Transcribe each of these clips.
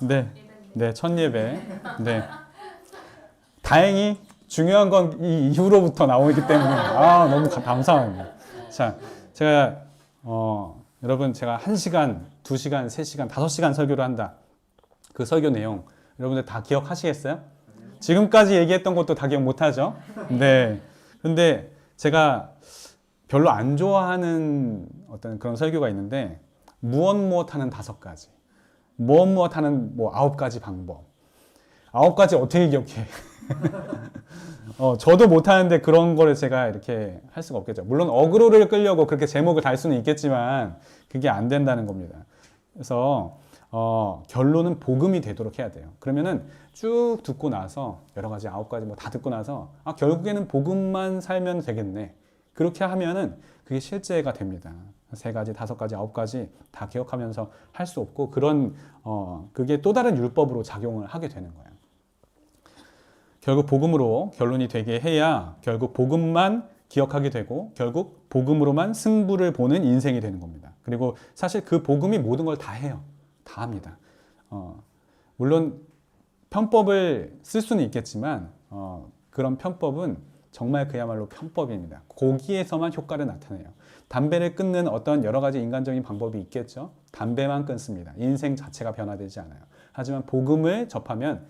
네, 네, 첫 예배. 네. 다행히 중요한 건 이 이후로부터 나오기 때문에 아 너무 가- 감사합니다. 자, 제가 어, 여러분 제가 한 시간, 두 시간, 세 시간, 다섯 시간 설교를 한다. 그 설교 내용 여러분들 다 기억하시겠어요? 지금까지 얘기했던 것도 다 기억 못 하죠? 네. 근데 제가 별로 안 좋아하는 어떤 그런 설교가 있는데 무엇 무엇 하는 다섯 가지, 무엇 무엇 하는 뭐 아홉 가지 방법. 아홉 가지 어떻게 기억해? 어, 저도 못하는데 그런 거를 제가 이렇게 할 수가 없겠죠. 물론 어그로를 끌려고 그렇게 제목을 달 수는 있겠지만 그게 안 된다는 겁니다. 그래서 어, 결론은 복음이 되도록 해야 돼요. 그러면은 쭉 듣고 나서 여러 가지 아홉 가지 뭐 다 듣고 나서 아 결국에는 복음만 살면 되겠네. 그렇게 하면은 그게 실제가 됩니다. 세 가지, 다섯 가지, 아홉 가지 다 기억하면서 할 수 없고 그런 어 그게 또 다른 율법으로 작용을 하게 되는 거예요. 결국 복음으로 결론이 되게 해야 결국 복음만 기억하게 되고 결국 복음으로만 승부를 보는 인생이 되는 겁니다. 그리고 사실 그 복음이 모든 걸 다 해요. 다 합니다. 어, 물론 편법을 쓸 수는 있겠지만 어, 그런 편법은 정말 그야말로 편법입니다. 거기에서만 효과를 나타내요. 담배를 끊는 어떤 여러 가지 인간적인 방법이 있겠죠. 담배만 끊습니다. 인생 자체가 변화되지 않아요. 하지만 복음을 접하면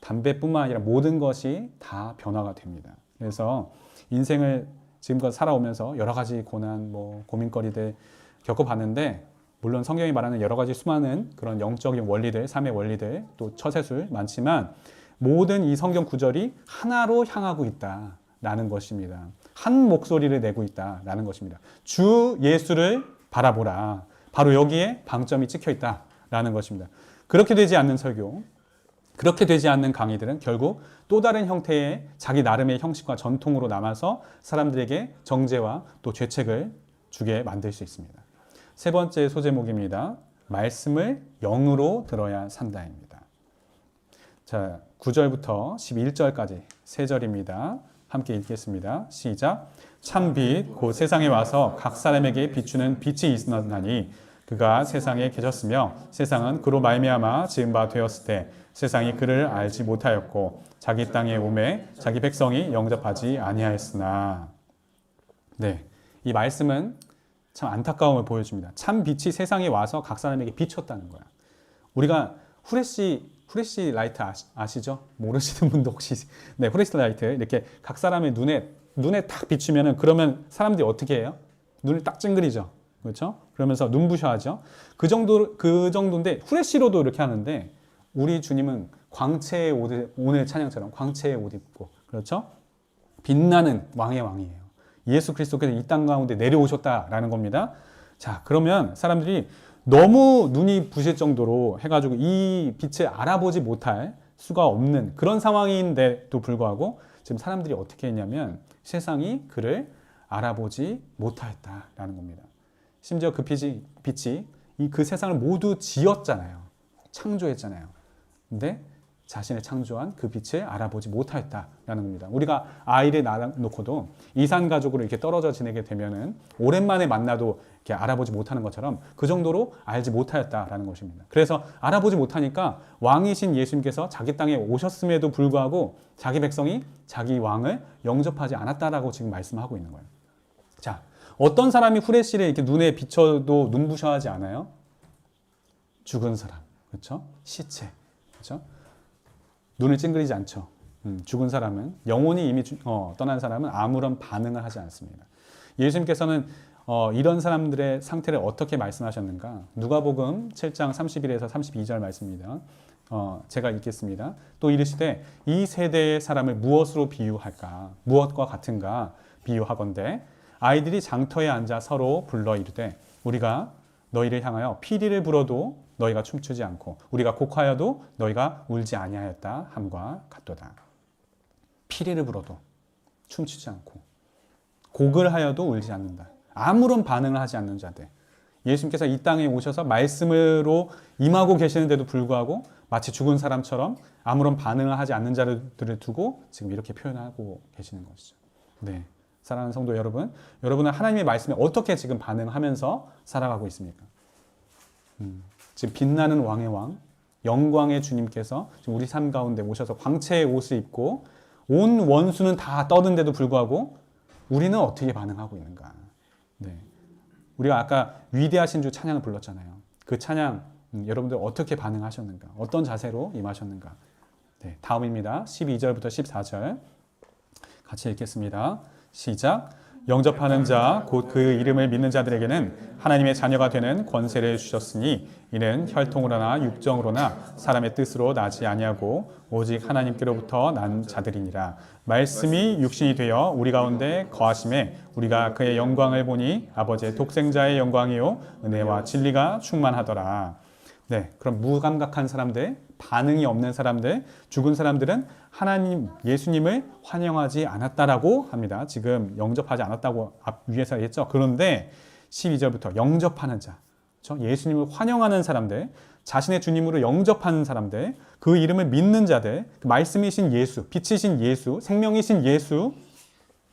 담배뿐만 아니라 모든 것이 다 변화가 됩니다. 그래서 인생을 지금껏 살아오면서 여러 가지 고난, 뭐 고민거리들 겪어봤는데 물론 성경이 말하는 여러 가지 수많은 그런 영적인 원리들, 삶의 원리들, 또 처세술 많지만 모든 이 성경 구절이 하나로 향하고 있다 라는 것입니다. 한 목소리를 내고 있다 라는 것입니다. 주 예수를 바라보라. 바로 여기에 방점이 찍혀 있다 라는 것입니다. 그렇게 되지 않는 설교, 그렇게 되지 않는 강의들은 결국 또 다른 형태의 자기 나름의 형식과 전통으로 남아서 사람들에게 정죄와 또 죄책을 주게 만들 수 있습니다. 세 번째 소제목입니다. 말씀을 영으로 들어야 산다입니다. 자, 9절부터 11절까지 세 절입니다. 함께 읽겠습니다. 시작. 참빛 곧 세상에 와서 각 사람에게 비추는 빛이 있었나니 그가 세상에 계셨으며 세상은 그로 말미암아 지은 바 되었을 때 세상이 그를 알지 못하였고 자기 땅에 오매 자기 백성이 영접하지 아니하였으나 네. 이 말씀은 참 안타까움을 보여줍니다. 참 빛이 세상에 와서 각 사람에게 비쳤다는 거야. 우리가 후레쉬 후레쉬 라이트 아시, 아시 죠? 모르시는 분도 혹시 네 후레쉬 라이트 이렇게 각 사람의 눈에 눈에 딱 비추면은 그러면 사람들이 어떻게 해요? 눈을 딱 찡그리죠. 그렇죠? 그러면서 눈부셔하죠. 그 정도 그 정도인데 후레쉬로도 이렇게 하는데 우리 주님은 광채의 옷을 오늘 찬양처럼 광채의 옷 입고 그렇죠? 빛나는 왕의 왕이에요. 예수 그리스도께서 이 땅 가운데 내려오셨다라는 겁니다. 자, 그러면 사람들이 너무 눈이 부실 정도로 해가지고 이 빛을 알아보지 못할 수가 없는 그런 상황인데도 불구하고 지금 사람들이 어떻게 했냐면 세상이 그를 알아보지 못하였다라는 겁니다. 심지어 그 빛이, 빛이 이 그 세상을 모두 지었잖아요. 창조했잖아요. 근데 자신을 창조한 그 빛을 알아보지 못하였다라는 겁니다. 우리가 아이를 낳아놓고도 이산 가족으로 이렇게 떨어져 지내게 되면은 오랜만에 만나도 이렇게 알아보지 못하는 것처럼 그 정도로 알지 못하였다라는 것입니다. 그래서 알아보지 못하니까 왕이신 예수님께서 자기 땅에 오셨음에도 불구하고 자기 백성이 자기 왕을 영접하지 않았다라고 지금 말씀하고 있는 거예요. 자, 어떤 사람이 후레쉬를 이렇게 눈에 비춰도 눈부셔하지 않아요? 죽은 사람, 그렇죠? 시체, 그렇죠? 눈을 찡그리지 않죠. 음, 죽은 사람은 영혼이 이미 주- 어, 떠난 사람은 아무런 반응을 하지 않습니다. 예수님께서는 어, 이런 사람들의 상태를 어떻게 말씀하셨는가? 누가복음 7장 31에서 32절 말씀입니다. 어, 제가 읽겠습니다. 또 이르시되 이 세대의 사람을 무엇으로 비유할까? 무엇과 같은가? 비유하건대 아이들이 장터에 앉아 서로 불러 이르되 우리가 너희를 향하여 피리를 불어도 너희가 춤추지 않고 우리가 곡하여도 너희가 울지 아니하였다 함과 같도다. 피리를 불어도 춤추지 않고 곡을 하여도 울지 않는다. 아무런 반응을 하지 않는 자들. 예수님께서 이 땅에 오셔서 말씀으로 임하고 계시는데도 불구하고 마치 죽은 사람처럼 아무런 반응을 하지 않는 자들을 두고 지금 이렇게 표현하고 계시는 것이죠. 네. 사랑하는 성도 여러분, 여러분은 하나님의 말씀에 어떻게 지금 반응하면서 살아가고 있습니까? 음, 지금 빛나는 왕의 왕, 영광의 주님께서 지금 우리 삶 가운데 오셔서 광채의 옷을 입고 온 원수는 다 떠든데도 불구하고 우리는 어떻게 반응하고 있는가? 네. 우리가 아까 위대하신 주 찬양을 불렀잖아요. 그 찬양 음, 여러분들 어떻게 반응하셨는가? 어떤 자세로 임하셨는가? 네, 다음입니다. 12절부터 14절 같이 읽겠습니다. 시작. 영접하는 자, 곧 그 이름을 믿는 자들에게는 하나님의 자녀가 되는 권세를 주셨으니 이는 혈통으로나 육정으로나 사람의 뜻으로 나지 아니하고 오직 하나님께로부터 난 자들이니라. 말씀이 육신이 되어 우리 가운데 거하심에 우리가 그의 영광을 보니 아버지의 독생자의 영광이요 은혜와 진리가 충만하더라. 네, 그럼 무감각한 사람들, 반응이 없는 사람들, 죽은 사람들은 하나님 예수님을 환영하지 않았다라고 합니다. 지금 영접하지 않았다고 앞 위에서 했죠. 그런데 12절부터 영접하는 자, 그렇죠? 예수님을 환영하는 사람들, 자신의 주님으로 영접하는 사람들, 그 이름을 믿는 자들, 그 말씀이신 예수, 빛이신 예수, 생명이신 예수,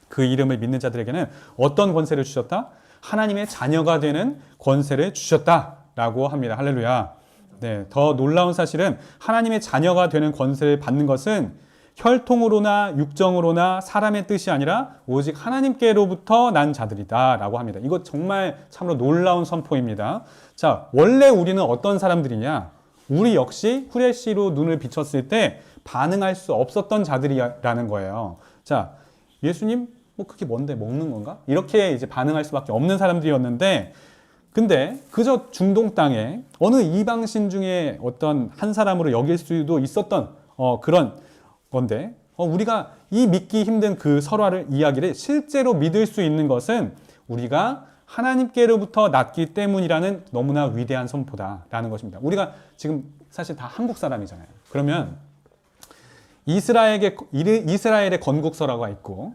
그 이름을 믿는 자들에게는 어떤 권세를 주셨다? 하나님의 자녀가 되는 권세를 주셨다라고 합니다. 할렐루야. 네, 더 놀라운 사실은 하나님의 자녀가 되는 권세를 받는 것은 혈통으로나 육정으로나 사람의 뜻이 아니라 오직 하나님께로부터 난 자들이다 라고 합니다. 이거 정말 참으로 놀라운 선포입니다. 자, 원래 우리는 어떤 사람들이냐? 우리 역시 후레쉬로 눈을 비췄을 때 반응할 수 없었던 자들이라는 거예요. 자, 예수님 뭐 그게 뭔데 먹는 건가? 이렇게 이제 반응할 수밖에 없는 사람들이었는데 근데 그저 중동 땅에 어느 이방신 중에 어떤 한 사람으로 여길 수도 있었던 어, 그런 건데 어, 우리가 이 믿기 힘든 그 설화를 이야기를 실제로 믿을 수 있는 것은 우리가 하나님께로부터 났기 때문이라는 너무나 위대한 선포다라는 것입니다. 우리가 지금 사실 다 한국 사람이잖아요. 그러면 이스라엘의 이스라엘의 건국 설화가 있고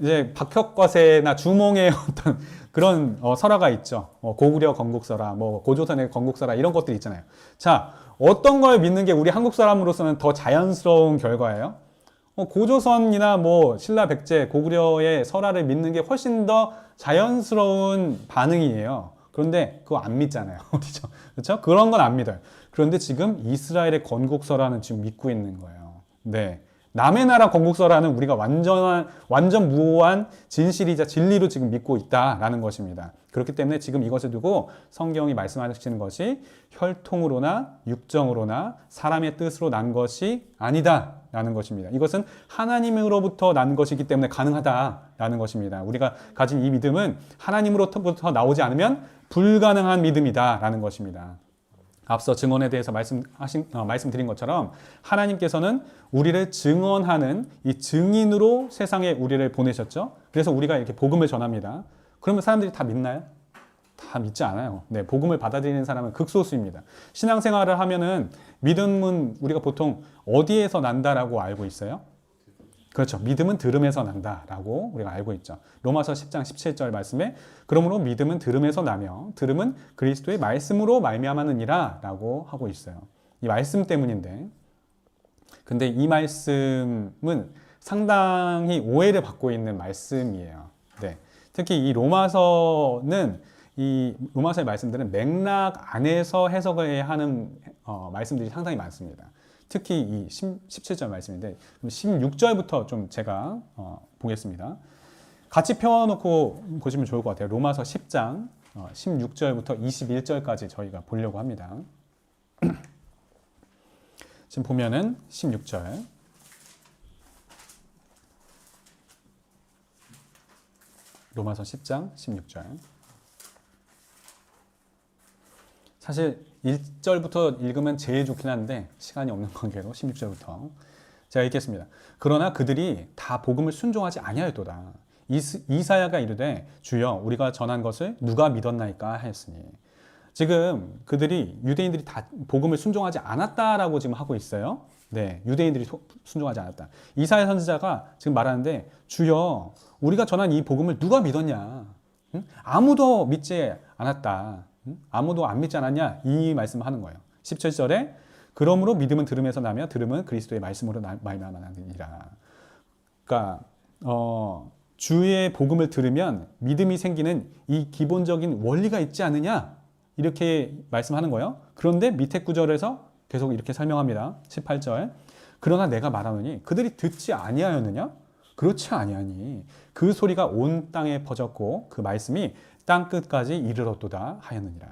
이제 박혁거세나 주몽의 어떤 그런 어, 설화가 있죠. 어, 고구려 건국설화, 뭐 고조선의 건국설화 이런 것들이 있잖아요. 자, 어떤 걸 믿는 게 우리 한국 사람으로서는 더 자연스러운 결과예요? 어, 고조선이나 뭐 신라 백제, 고구려의 설화를 믿는 게 훨씬 더 자연스러운 반응이에요. 그런데 그거 안 믿잖아요. 어디죠? 그렇죠? 그런 건 안 믿어요. 그런데 지금 이스라엘의 건국설화는 지금 믿고 있는 거예요. 네. 남의 나라 건국설화는 우리가 완전한 완전 무오한 진실이자 진리로 지금 믿고 있다라는 것입니다. 그렇기 때문에 지금 이것을 두고 성경이 말씀하시는 것이 혈통으로나 육정으로나 사람의 뜻으로 난 것이 아니다라는 것입니다. 이것은 하나님으로부터 난 것이기 때문에 가능하다라는 것입니다. 우리가 가진 이 믿음은 하나님으로부터 나오지 않으면 불가능한 믿음이다라는 것입니다. 앞서 증언에 대해서 말씀하신 어, 말씀드린 것처럼 하나님께서는 우리를 증언하는 이 증인으로 세상에 우리를 보내셨죠. 그래서 우리가 이렇게 복음을 전합니다. 그러면 사람들이 다 믿나요? 다 믿지 않아요. 네, 복음을 받아들이는 사람은 극소수입니다. 신앙생활을 하면은 믿음은 우리가 보통 어디에서 난다라고 알고 있어요? 그렇죠. 믿음은 들음에서 난다라고 우리가 알고 있죠. 로마서 10장 17절 말씀에 그러므로 믿음은 들음에서 나며 들음은 그리스도의 말씀으로 말미암았느니라라고 하고 있어요. 이 말씀 때문인데 근데 이 말씀은 상당히 오해를 받고 있는 말씀이에요. 네. 특히 이 로마서는 이 로마서의 말씀들은 맥락 안에서 해석을 하는 어, 말씀들이 상당히 많습니다. 특히 이 17절 말씀인데 16절부터 좀 제가 어, 보겠습니다. 같이 펴놓고 보시면 좋을 것 같아요. 로마서 10장 어, 16절부터 21절까지 저희가 보려고 합니다. 지금 보면은 16절 로마서 10장 16절 사실 1절부터 읽으면 제일 좋긴 한데 시간이 없는 관계로 16절부터 제가 읽겠습니다. 그러나 그들이 다 복음을 순종하지 아니하였도다. 이사야가 이르되 주여 우리가 전한 것을 누가 믿었나이까 하였으니 지금 그들이 유대인들이 다 복음을 순종하지 않았다라고 지금 하고 있어요. 네, 유대인들이 순종하지 않았다. 이사야 선지자가 지금 말하는데 주여 우리가 전한 이 복음을 누가 믿었냐? 응? 아무도 믿지 않았다. 아무도 안 믿지 않았냐? 이 말씀을 하는 거예요. 17절에 그러므로 믿음은 들음에서 나며 들음은 그리스도의 말씀으로 말미암아니라. 그러니까 어, 주의 복음을 들으면 믿음이 생기는 이 기본적인 원리가 있지 않느냐? 이렇게 말씀하는 거예요. 그런데 밑에 구절에서 계속 이렇게 설명합니다. 18절. 그러나 내가 말하노니 그들이 듣지 아니하였느냐? 그렇지 아니하니 그 소리가 온 땅에 퍼졌고 그 말씀이 땅 끝까지 이르렀도다 하였느니라.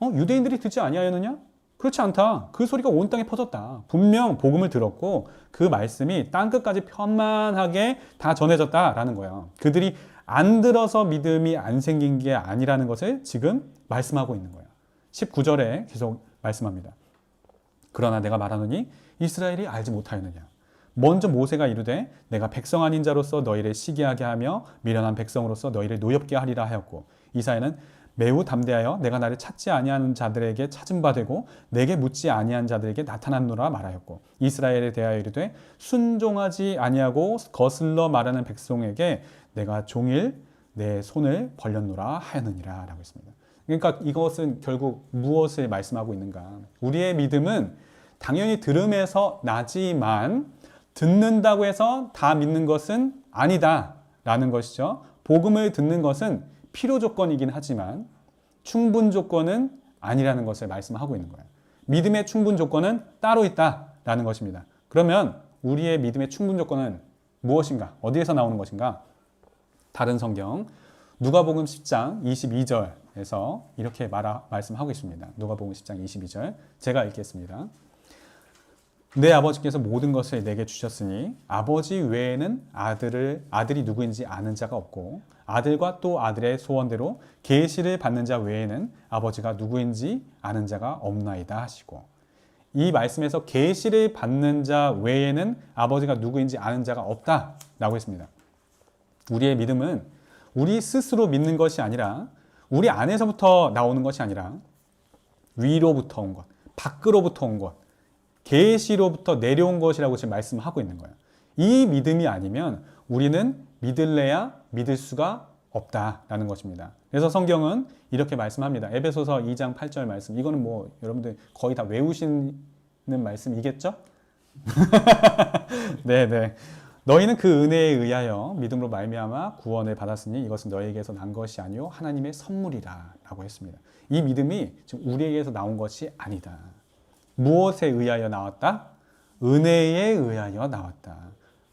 어, 유대인들이 듣지 아니하였느냐? 그렇지 않다. 그 소리가 온 땅에 퍼졌다. 분명 복음을 들었고 그 말씀이 땅 끝까지 편만하게 다 전해졌다라는 거예요. 그들이 안 들어서 믿음이 안 생긴 게 아니라는 것을 지금 말씀하고 있는 거예요. 19절에 계속 말씀합니다. 그러나 내가 말하노니 이스라엘이 알지 못하였느냐. 먼저 모세가 이르되 내가 백성 아닌 자로서 너희를 시기하게 하며 미련한 백성으로서 너희를 노엽게 하리라 하였고 이사야는 매우 담대하여 내가 나를 찾지 아니하는 자들에게 찾은 바 되고 내게 묻지 아니한 자들에게 나타났노라 말하였고 이스라엘에 대하여 이르되 순종하지 아니하고 거슬러 말하는 백성에게 내가 종일 내 손을 벌렸노라 하였느니라라고 했습니다. 그러니까 이것은 결국 무엇을 말씀하고 있는가? 우리의 믿음은 당연히 들음에서 나지만 듣는다고 해서 다 믿는 것은 아니다 라는 것이죠. 복음을 듣는 것은 필요 조건이긴 하지만 충분 조건은 아니라는 것을 말씀하고 있는 거예요. 믿음의 충분 조건은 따로 있다 라는 것입니다. 그러면 우리의 믿음의 충분 조건은 무엇인가? 어디에서 나오는 것인가? 다른 성경 누가복음 10장 22절에서 이렇게 말하, 말씀하고 있습니다. 누가복음 10장 22절 제가 읽겠습니다. 내 아버지께서 모든 것을 내게 주셨으니 아버지 외에는 아들을 아들이 누구인지 아는 자가 없고 아들과 또 아들의 소원대로 계시를 받는 자 외에는 아버지가 누구인지 아는 자가 없나이다 하시고 이 말씀에서 계시를 받는 자 외에는 아버지가 누구인지 아는 자가 없다라고 했습니다. 우리의 믿음은 우리 스스로 믿는 것이 아니라 우리 안에서부터 나오는 것이 아니라 위로부터 온 것, 밖으로부터 온 것, 계시로부터 내려온 것이라고 지금 말씀하고 있는 거예요. 이 믿음이 아니면 우리는 믿을래야 믿을 수가 없다라는 것입니다. 그래서 성경은 이렇게 말씀합니다. 에베소서 2장 8절 말씀. 이거는 뭐 여러분들 거의 다 외우시는 말씀이겠죠? 네, 네. 너희는 그 은혜에 의하여 믿음으로 말미암아 구원을 받았으니 이것은 너희에게서 난 것이 아니요 하나님의 선물이라라고 했습니다. 이 믿음이 지금 우리에게서 나온 것이 아니다. 무엇에 의하여 나왔다? 은혜에 의하여 나왔다.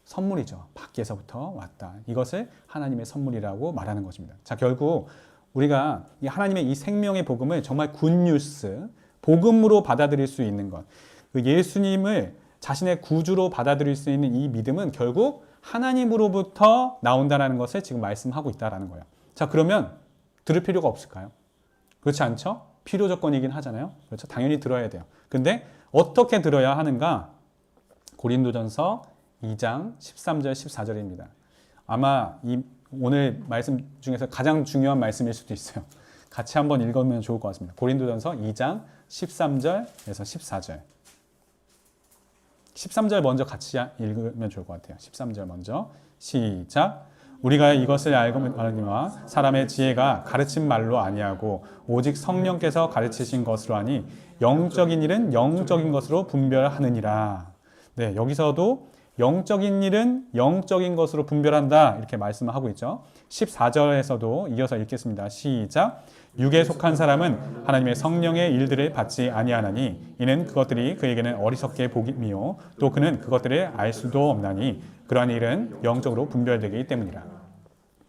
선물이죠. 밖에서부터 왔다. 이것을 하나님의 선물이라고 말하는 것입니다. 자, 결국 우리가 이 하나님의 이 생명의 복음을 정말 굿뉴스, 복음으로 받아들일 수 있는 것. 그 예수님을 자신의 구주로 받아들일 수 있는 이 믿음은 결국 하나님으로부터 나온다라는 것을 지금 말씀하고 있다라는 거예요. 자, 그러면 들을 필요가 없을까요? 그렇지 않죠? 필요 조건이긴 하잖아요. 그렇죠? 당연히 들어야 돼요. 근데 어떻게 들어야 하는가? 고린도전서 2장 13절 14절입니다. 아마 이 오늘 말씀 중에서 가장 중요한 말씀일 수도 있어요. 같이 한번 읽으면 좋을 것 같습니다. 고린도전서 2장 13절에서 14절. 13절 먼저 같이 읽으면 좋을 것 같아요. 13절 먼저 시작. 우리가 이것을 알거니와 사람의 지혜가 가르친 말로 아니하고 오직 성령께서 가르치신 것으로 하니 영적인 일은 영적인 것으로 분별하느니라. 네, 여기서도 영적인 일은 영적인 것으로 분별한다 이렇게 말씀을 하고 있죠. 14절에서도 이어서 읽겠습니다. 시작. 육에 속한 사람은 하나님의 성령의 일들을 받지 아니하나니 이는 그것들이 그에게는 어리석게 보기미요 또 그는 그것들을 알 수도 없나니 그러한 일은 영적으로 분별되기 때문이라.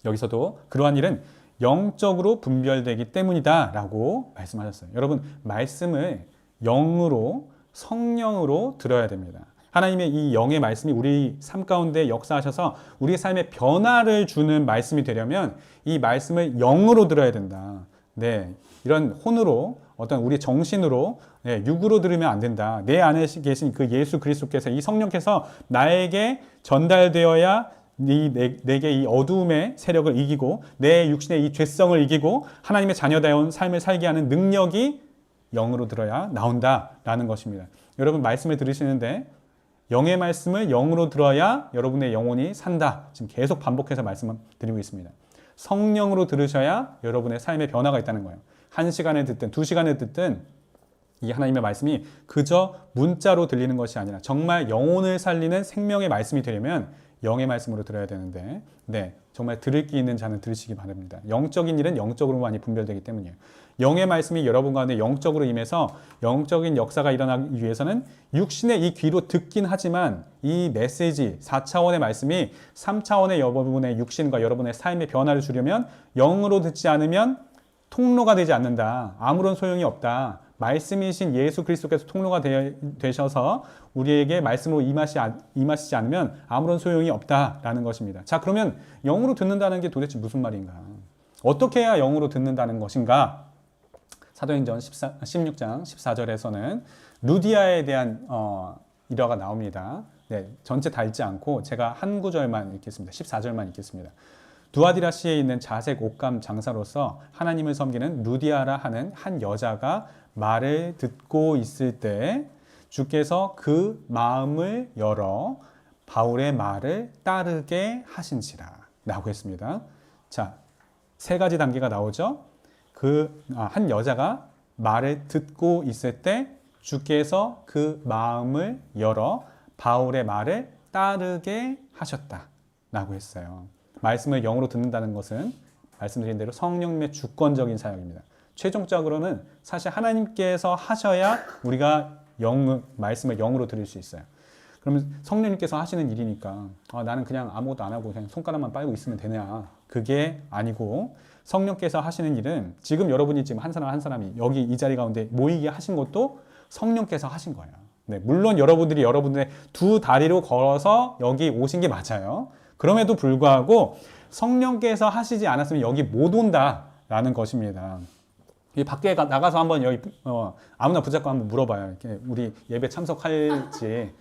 여기서도 그러한 일은 영적으로 분별되기 때문이다라고 말씀하셨어요. 여러분 말씀을 영으로 성령으로 들어야 됩니다. 하나님의 이 영의 말씀이 우리 삶 가운데 역사하셔서 우리 삶에 변화를 주는 말씀이 되려면 이 말씀을 영으로 들어야 된다. 네, 이런 혼으로 어떤 우리 정신으로 네, 육으로 들으면 안 된다. 내 안에 계신 그 예수 그리스도께서 이 성령께서 나에게 전달되어야 이 내, 내게 이 어두움의 세력을 이기고 내 육신의 이 죄성을 이기고 하나님의 자녀다운 삶을 살게 하는 능력이 영으로 들어야 나온다라는 것입니다. 여러분 말씀을 들으시는데 영의 말씀을 영으로 들어야 여러분의 영혼이 산다. 지금 계속 반복해서 말씀드리고 있습니다. 성령으로 들으셔야 여러분의 삶에 변화가 있다는 거예요. 한 시간에 듣든 두 시간에 듣든 이 하나님의 말씀이 그저 문자로 들리는 것이 아니라 정말 영혼을 살리는 생명의 말씀이 되려면 영의 말씀으로 들어야 되는데, 네, 정말 들을 기 있는 자는 들으시기 바랍니다. 영적인 일은 영적으로만이 분별되기 때문이에요. 영의 말씀이 여러분 가운데 영적으로 임해서 영적인 역사가 일어나기 위해서는 육신의 이 귀로 듣긴 하지만 이 메시지 4차원의 말씀이 3차원의 여러분의 육신과 여러분의 삶의 변화를 주려면 영으로 듣지 않으면 통로가 되지 않는다. 아무런 소용이 없다. 말씀이신 예수 그리스도께서 통로가 되, 되셔서 우리에게 말씀으로 임하시, 임하시지 않으면 아무런 소용이 없다라는 것입니다. 자, 그러면 영으로 듣는다는 게 도대체 무슨 말인가? 어떻게 해야 영으로 듣는다는 것인가? 사도행전 14, 16장 14절에서는 루디아에 대한 어, 일화가 나옵니다. 네, 전체 다 읽지 않고 제가 한 구절만 읽겠습니다. 14절만 읽겠습니다. 두아디라시에 있는 자색 옷감 장사로서 하나님을 섬기는 루디아라 하는 한 여자가 말을 듣고 있을 때 주께서 그 마음을 열어 바울의 말을 따르게 하신지라 라고 했습니다. 자, 세 가지 단계가 나오죠. 그 한 여자가 말을 듣고 있을 때 주께서 그 마음을 열어 바울의 말을 따르게 하셨다 라고 했어요. 말씀을 영으로 듣는다는 것은 말씀드린 대로 성령님의 주권적인 사역입니다. 최종적으로는 사실 하나님께서 하셔야 우리가 영 말씀을 영으로 들을 수 있어요. 그러면 성령님께서 하시는 일이니까 아, 나는 그냥 아무것도 안 하고 그냥 손가락만 빨고 있으면 되냐? 그게 아니고 성령께서 하시는 일은 지금 여러분이 지금 한 사람 한 사람이 여기 이 자리 가운데 모이게 하신 것도 성령께서 하신 거예요. 네, 물론 여러분들이 여러분의 두 다리로 걸어서 여기 오신 게 맞아요. 그럼에도 불구하고 성령께서 하시지 않았으면 여기 못 온다라는 것입니다. 이 밖에 가- 나가서 한번 여기 어, 아무나 붙잡고 한번 물어봐요. 이렇게 우리 예배 참석할지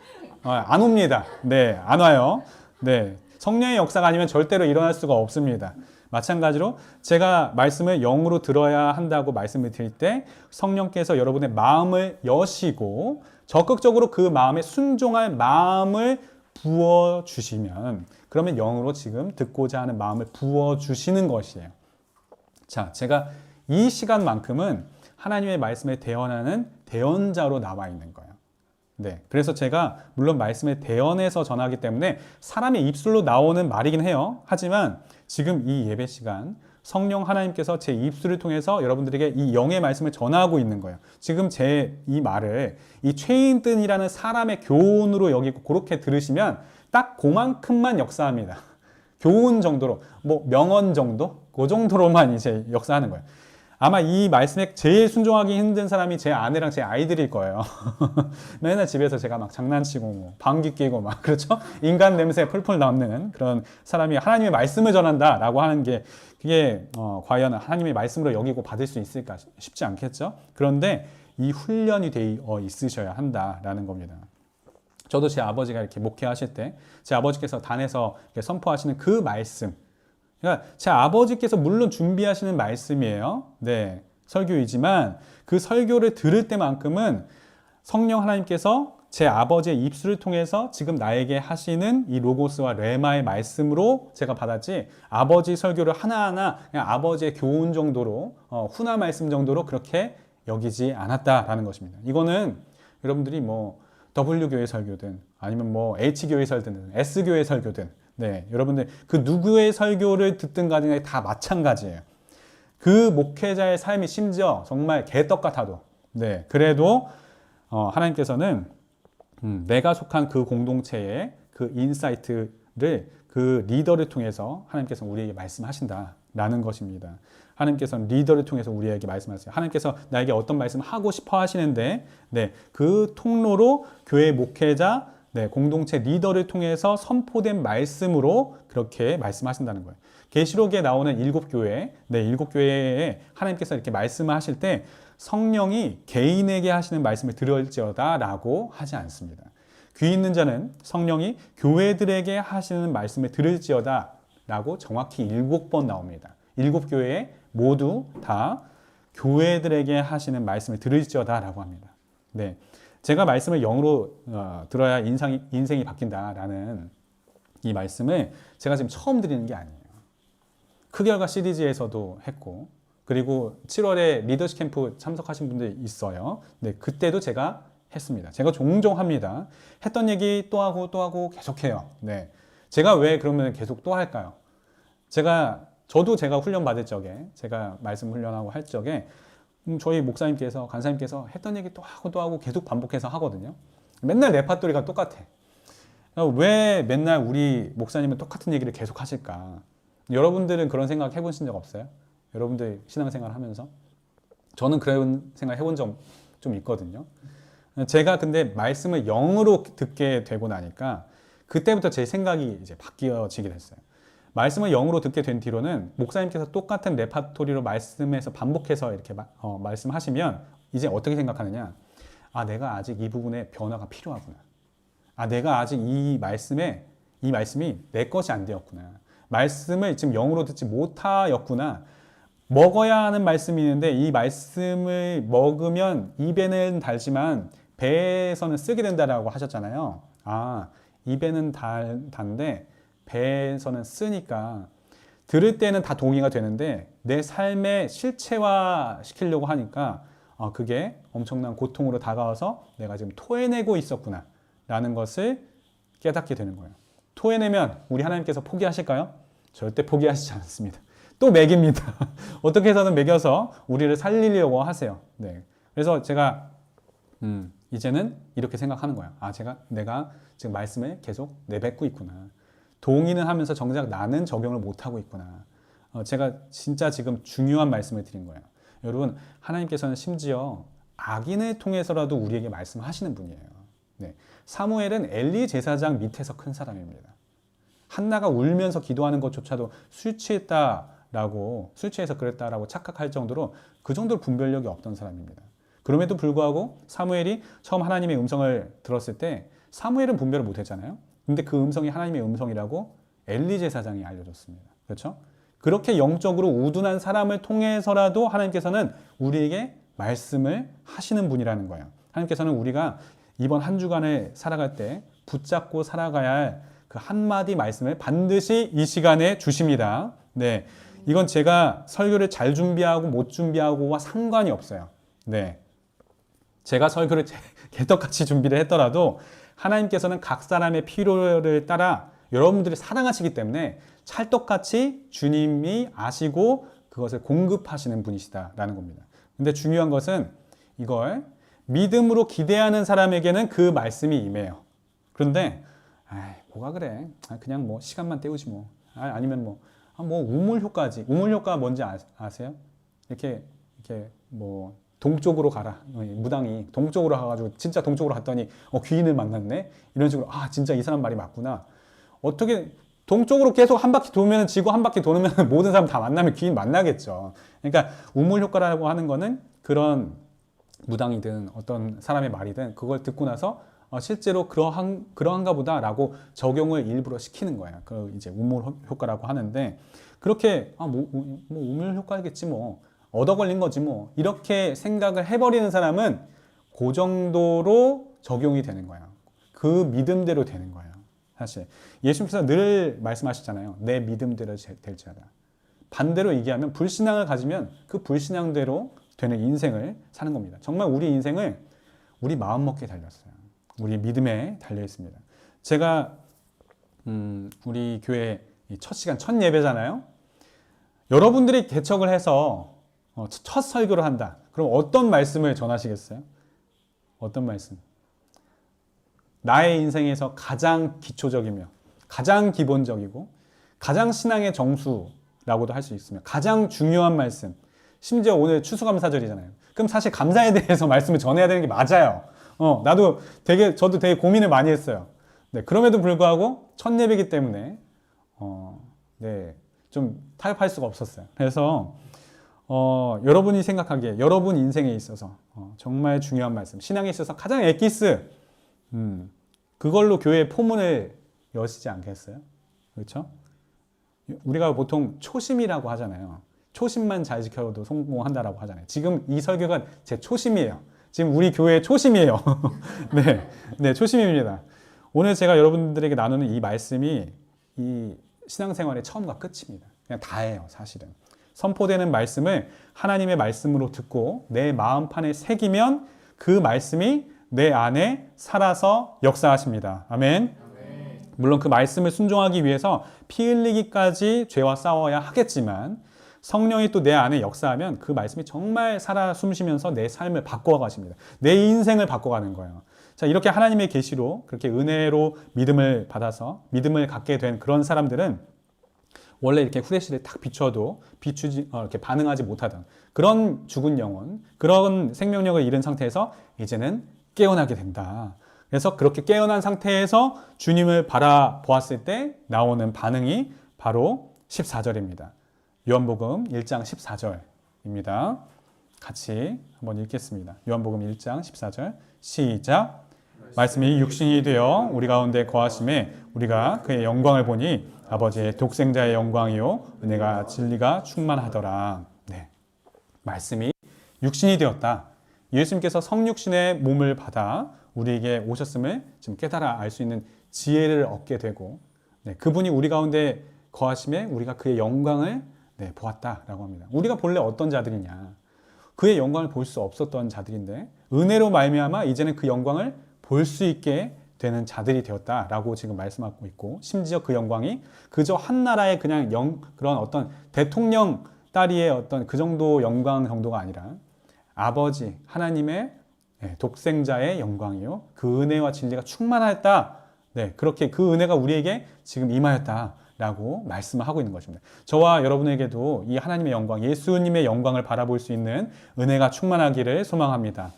어, 안 옵니다. 네, 안 와요. 네, 성령의 역사가 아니면 절대로 일어날 수가 없습니다. 마찬가지로 제가 말씀을 영으로 들어야 한다고 말씀을 드릴 때 성령께서 여러분의 마음을 여시고 적극적으로 그 마음에 순종할 마음을 부어 주시면 그러면 영으로 지금 듣고자 하는 마음을 부어 주시는 것이에요. 자, 제가 이 시간만큼은 하나님의 말씀에 대언하는 대언자로 나와 있는 거예요. 네. 그래서 제가 물론 말씀에 대언해서 전하기 때문에 사람의 입술로 나오는 말이긴 해요. 하지만 지금 이 예배 시간 성령 하나님께서 제 입술을 통해서 여러분들에게 이 영의 말씀을 전하고 있는 거예요. 지금 제 이 말을 이 최인든이라는 사람의 교훈으로 여기고 그렇게 들으시면 딱 그만큼만 역사합니다. 교훈 정도로 뭐 명언 정도 그 정도로만 이제 역사하는 거예요. 아마 이 말씀에 제일 순종하기 힘든 사람이 제 아내랑 제 아이들일 거예요. 맨날 집에서 제가 막 장난치고 뭐 방귀 끼고 막 그렇죠? 인간 냄새 풀풀 남는 그런 사람이 하나님의 말씀을 전한다라고 하는 게 그게 어, 과연 하나님의 말씀으로 여기고 받을 수 있을까 쉽지 않겠죠? 그런데 이 훈련이 되어 있으셔야 한다라는 겁니다. 저도 제 아버지가 이렇게 목회하실 때 제 아버지께서 단에서 선포하시는 그 말씀 그러니까 제 아버지께서 물론 준비하시는 말씀이에요. 네. 설교이지만 그 설교를 들을 때만큼은 성령 하나님께서 제 아버지의 입술을 통해서 지금 나에게 하시는 이 로고스와 레마의 말씀으로 제가 받았지 아버지 설교를 하나하나 그냥 아버지의 교훈 정도로 어, 훈화 말씀 정도로 그렇게 여기지 않았다라는 것입니다. 이거는 여러분들이 뭐 W교회 설교든 아니면 뭐 H교회 설교든 S교회 설교든 네, 여러분들 그 누구의 설교를 듣든 간에 다 마찬가지예요. 그 목회자의 삶이 심지어 정말 개떡 같아도 네, 그래도 어, 하나님께서는 음, 내가 속한 그 공동체의 그 인사이트를 그 리더를 통해서 하나님께서 우리에게 말씀하신다라는 것입니다. 하나님께서는 리더를 통해서 우리에게 말씀하세요. 하나님께서 나에게 어떤 말씀을 하고 싶어 하시는데, 네, 그 통로로 교회 목회자, 네, 공동체 리더를 통해서 선포된 말씀으로 그렇게 말씀하신다는 거예요. 계시록에 나오는 일곱 교회, 네, 일곱 교회에 하나님께서 이렇게 말씀을 하실 때 성령이 개인에게 하시는 말씀을 들을지어다라고 하지 않습니다. 귀 있는 자는 성령이 교회들에게 하시는 말씀을 들을지어다라고 정확히 일곱 번 나옵니다. 일곱 교회에 모두 다 교회들에게 하시는 말씀을 들을지어다라고 합니다. 네. 제가 말씀을 영으로 어, 들어야 인상이, 인생이 바뀐다라는 이 말씀을 제가 지금 처음 드리는 게 아니에요. 크결과 시리즈에서도 했고, 그리고 7월에 리더십 캠프 참석하신 분들 있어요. 네, 그때도 제가 했습니다. 제가 종종 합니다. 했던 얘기 또 하고 또 하고 계속 해요. 네. 제가 왜 그러면 계속 또 할까요? 제가 저도 제가 훈련 받을 적에 제가 말씀 훈련하고 할 적에 음, 저희 목사님께서 간사님께서 했던 얘기 또 하고 또 하고 계속 반복해서 하거든요. 맨날 레파토리가 똑같아. 어, 왜 맨날 우리 목사님은 똑같은 얘기를 계속 하실까? 여러분들은 그런 생각 해보신 적 없어요? 여러분들 신앙생활 하면서? 저는 그런 생각 해본 적 좀 있거든요. 제가 근데 말씀을 영으로 듣게 되고 나니까 그때부터 제 생각이 이제 바뀌어지게 됐어요. 말씀을 영으로 듣게 된 뒤로는 목사님께서 똑같은 레파토리로 말씀에서 반복해서 이렇게 마- 어, 말씀하시면 이제 어떻게 생각하느냐? 아, 내가 아직 이 부분에 변화가 필요하구나. 아, 내가 아직 이 말씀에 이 말씀이 내 것이 안 되었구나. 말씀을 지금 영으로 듣지 못하였구나. 먹어야 하는 말씀이 있는데 이 말씀을 먹으면 입에는 달지만 배에서는 쓰게 된다라고 하셨잖아요. 아, 입에는 달, 단데 배에서는 쓰니까 들을 때는 다 동의가 되는데 내 삶에 실체화 시키려고 하니까 어, 그게 엄청난 고통으로 다가와서 내가 지금 토해내고 있었구나 라는 것을 깨닫게 되는 거예요. 토해내면 우리 하나님께서 포기하실까요? 절대 포기하시지 않습니다. 또 먹입니다. 어떻게 해서든 먹여서 우리를 살리려고 하세요. 네. 그래서 제가 음, 이제는 이렇게 생각하는 거야. 아, 제가 내가 지금 말씀을 계속 내뱉고 있구나. 동의는 하면서 정작 나는 적용을 못 하고 있구나. 어, 제가 진짜 지금 중요한 말씀을 드린 거예요. 여러분, 하나님께서는 심지어 악인을 통해서라도 우리에게 말씀하시는 분이에요. 네. 사무엘은 엘리 제사장 밑에서 큰 사람입니다. 한나가 울면서 기도하는 것조차도 술 취했다라고 술 취해서 그랬다라고 착각할 정도로 그 정도로 분별력이 없던 사람입니다. 그럼에도 불구하고 사무엘이 처음 하나님의 음성을 들었을 때 사무엘은 분별을 못했잖아요. 근데 그 음성이 하나님의 음성이라고 엘리 제사장이 알려줬습니다. 그렇죠? 그렇게 영적으로 우둔한 사람을 통해서라도 하나님께서는 우리에게 말씀을 하시는 분이라는 거예요. 하나님께서는 우리가 이번 한 주간을 살아갈 때 붙잡고 살아가야 할 그 한마디 말씀을 반드시 이 시간에 주십니다. 네. 이건 제가 설교를 잘 준비하고 못 준비하고와 상관이 없어요. 네. 제가 설교를 개떡같이 준비를 했더라도 하나님께서는 각 사람의 필요를 따라 여러분들이 사랑하시기 때문에 찰떡같이 주님이 아시고 그것을 공급하시는 분이시다라는 겁니다. 근데 중요한 것은 이걸 믿음으로 기대하는 사람에게는 그 말씀이 임해요. 그런데 아이, 뭐가 그래? 아, 그냥 뭐 시간만 때우지 뭐. 아, 아니면 뭐, 아, 뭐 우물 효과지. 우물 효과 뭔지 아, 아세요? 이렇게 이렇게 뭐 동쪽으로 가라. 어, 무당이 동쪽으로 가가지고 진짜 동쪽으로 갔더니 어, 귀인을 만났네. 이런 식으로 아 진짜 이 사람 말이 맞구나. 어떻게 동쪽으로 계속 한 바퀴 돌면 지구 한 바퀴 도는 모든 사람 다 만나면 귀인 만나겠죠. 그러니까 우물 효과라고 하는 거는 그런 무당이든 어떤 사람의 말이든 그걸 듣고 나서 어, 실제로 그러한 그러한가 보다라고 적용을 일부러 시키는 거예요. 그 이제 우물 효- 효과라고 하는데 그렇게 아뭐 뭐 우물 효과겠지 뭐 얻어 걸린 거지 뭐 이렇게 생각을 해버리는 사람은 그 정도로 적용이 되는 거예요. 그 믿음대로 되는 거예요. 사실 예수님께서 늘 말씀하시잖아요. 내 믿음대로 제- 될지어다. 반대로 얘기하면 불신앙을 가지면 그 불신앙대로 되는 인생을 사는 겁니다. 정말 우리 인생을 우리 마음 먹기에 달렸어요. 우리 믿음에 달려 있습니다. 제가 음, 우리 교회 이첫 시간 첫 예배잖아요. 여러분들이 개척을 해서 어, 첫- 첫 설교를 한다. 그럼 어떤 말씀을 전하시겠어요? 어떤 말씀? 나의 인생에서 가장 기초적이며 가장 기본적이고 가장 신앙의 정수라고도 할 수 있으며 가장 중요한 말씀. 심지어 오늘 추수감사절이잖아요. 그럼 사실 감사에 대해서 말씀을 전해야 되는 게 맞아요. 어, 나도 되게 저도 되게 고민을 많이 했어요. 네, 그럼에도 불구하고 첫 예배이기 때문에 어, 네, 좀 타협할 수가 없었어요. 그래서 어, 여러분이 생각하기에 여러분 인생에 있어서 어, 정말 중요한 말씀, 신앙에 있어서 가장 엑기스, 음, 그걸로 교회 포문을 여시지 않겠어요? 그렇죠? 우리가 보통 초심이라고 하잖아요. 초심만 잘 지켜도 성공한다라고 하잖아요. 지금 이 설교가 제 초심이에요. 지금 우리 교회의 초심이에요. 네, 네, 초심입니다. 오늘 제가 여러분들에게 나누는 이 말씀이 이 신앙생활의 처음과 끝입니다. 그냥 다예요, 사실은. 선포되는 말씀을 하나님의 말씀으로 듣고 내 마음판에 새기면 그 말씀이 내 안에 살아서 역사하십니다. 아멘. 물론 그 말씀을 순종하기 위해서 피 흘리기까지 죄와 싸워야 하겠지만 성령이 또 내 안에 역사하면 그 말씀이 정말 살아 숨쉬면서 내 삶을 바꿔 가십니다. 내 인생을 바꿔 가는 거예요. 자, 이렇게 하나님의 계시로 그렇게 은혜로 믿음을 받아서 믿음을 갖게 된 그런 사람들은 원래 이렇게 후레쉬를 탁 비춰도 비추지 어, 이렇게 반응하지 못하던 그런 죽은 영혼, 그런 생명력을 잃은 상태에서 이제는 깨어나게 된다. 그래서 그렇게 깨어난 상태에서 주님을 바라보았을 때 나오는 반응이 바로 14절입니다. 요한복음 1장 14절입니다. 같이 한번 읽겠습니다. 요한복음 1장 14절 시작. 말씀이 육신이 되어 우리 가운데 거하심에 우리가 그의 영광을 보니 아버지의 독생자의 영광이요 은혜가 진리가 충만하더라. 네. 말씀이 육신이 되었다. 예수님께서 성육신의 몸을 받아 우리에게 오셨음을 지금 깨달아 알 수 있는 지혜를 얻게 되고 네, 그분이 우리 가운데 거하심에 우리가 그의 영광을 네, 보았다라고 합니다. 우리가 본래 어떤 자들이냐? 그의 영광을 볼 수 없었던 자들인데 은혜로 말미암아 이제는 그 영광을 볼 수 있게 되는 자들이 되었다라고 지금 말씀하고 있고 심지어 그 영광이 그저 한 나라의 그냥 영 그런 어떤 대통령 딸이의 어떤 그 정도 영광 정도가 아니라 아버지 하나님의 예, 독생자의 영광이요 그 은혜와 진리가 충만하였다. 네 그렇게 그 은혜가 우리에게 지금 임하였다 라고 말씀을 하고 있는 것입니다. 저와 여러분에게도 이 하나님의 영광, 예수님의 영광을 바라볼 수 있는 은혜가 충만하기를 소망합니다.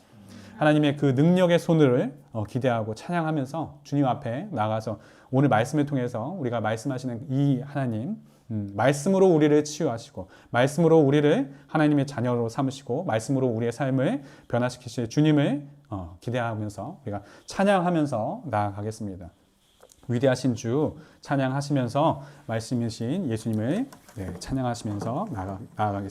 하나님의 그 능력의 손을 어, 기대하고 찬양하면서 주님 앞에 나가서 오늘 말씀을 통해서 우리가 말씀하시는 이 하나님, 음, 말씀으로 우리를 치유하시고, 말씀으로 우리를 하나님의 자녀로 삼으시고, 말씀으로 우리의 삶을 변화시키실 주님을 어, 기대하면서 우리가 찬양하면서 나아가겠습니다. 위대하신 주 찬양하시면서 말씀이신 예수님을 네, 찬양하시면서 나아가, 나아가겠습니다.